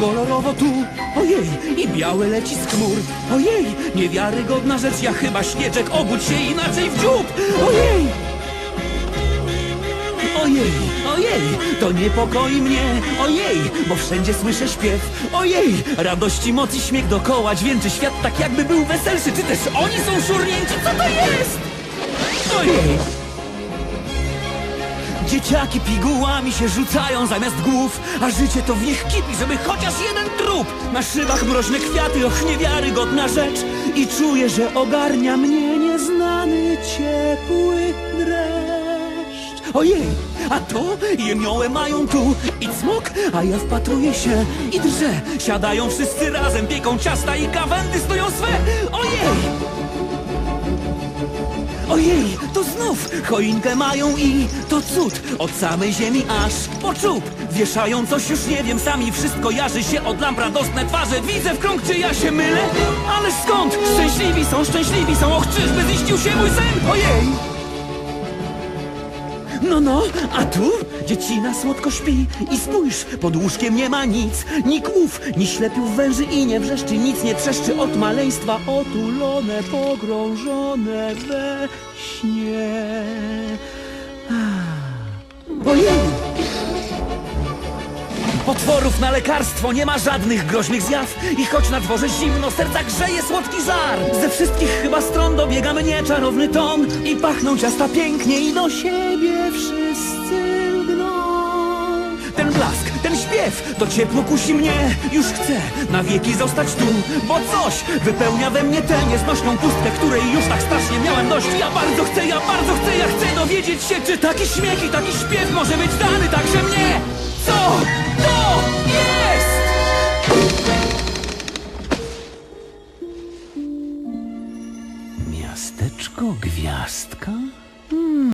kolorowo tu, ojej, i białe leci z chmur, ojej, niewiarygodna rzecz, ja chyba śnieczek, obudź się inaczej w dziób, ojej! Ojej, ojej, to niepokoi mnie, ojej, bo wszędzie słyszę śpiew, ojej, radości, mocy, śmiech dokoła, dźwięczy świat tak jakby był weselszy, czy też oni są szurnięci, co to jest? Ojej! Dzieciaki pigułami się rzucają zamiast głów, a życie to w nich kipi, żeby chociaż jeden trup. Na szybach mroźne kwiaty, och niewiarygodna rzecz. I czuję, że ogarnia mnie nieznany, ciepły dreszcz. Ojej, a to jemiołę mają tu i cmok, a ja wpatruję się i drżę. Siadają wszyscy razem, pieką ciasta i gawędy stoją swe. Ojej! Ojej, to znów choinkę mają i to cud Od samej ziemi aż po czub Wieszają coś już nie wiem, sami wszystko jarzy się Od lamp radosne twarze widzę w krąg, czy ja się mylę? Ależ skąd? Szczęśliwi są, szczęśliwi są Och, czyżby ziścił się mój sen? Ojej! No, no, a tu dziecina słodko śpi i spójrz, pod łóżkiem nie ma nic, ni kłów, ni ślepiów węży i nie wrzeszczy, nic nie trzeszczy od maleństwa, otulone, pogrążone we śnie. Potworów na lekarstwo nie ma żadnych groźnych zjaw. I choć na dworze zimno, serca grzeje słodki żar. Ze wszystkich chyba stron dobiega mnie czarowny ton. I pachną ciasta pięknie i do siebie wszyscy Ten blask, ten śpiew, to ciepło kusi mnie. Już chcę na wieki zostać tu Bo coś wypełnia we mnie tę nieznośną pustkę Której już tak strasznie miałem dość. Ja bardzo chcę, ja bardzo chcę, ja chcę dowiedzieć się Czy taki śmiech i taki śpiew może być dany także mnie co to jest? Miasteczko Gwiazdka?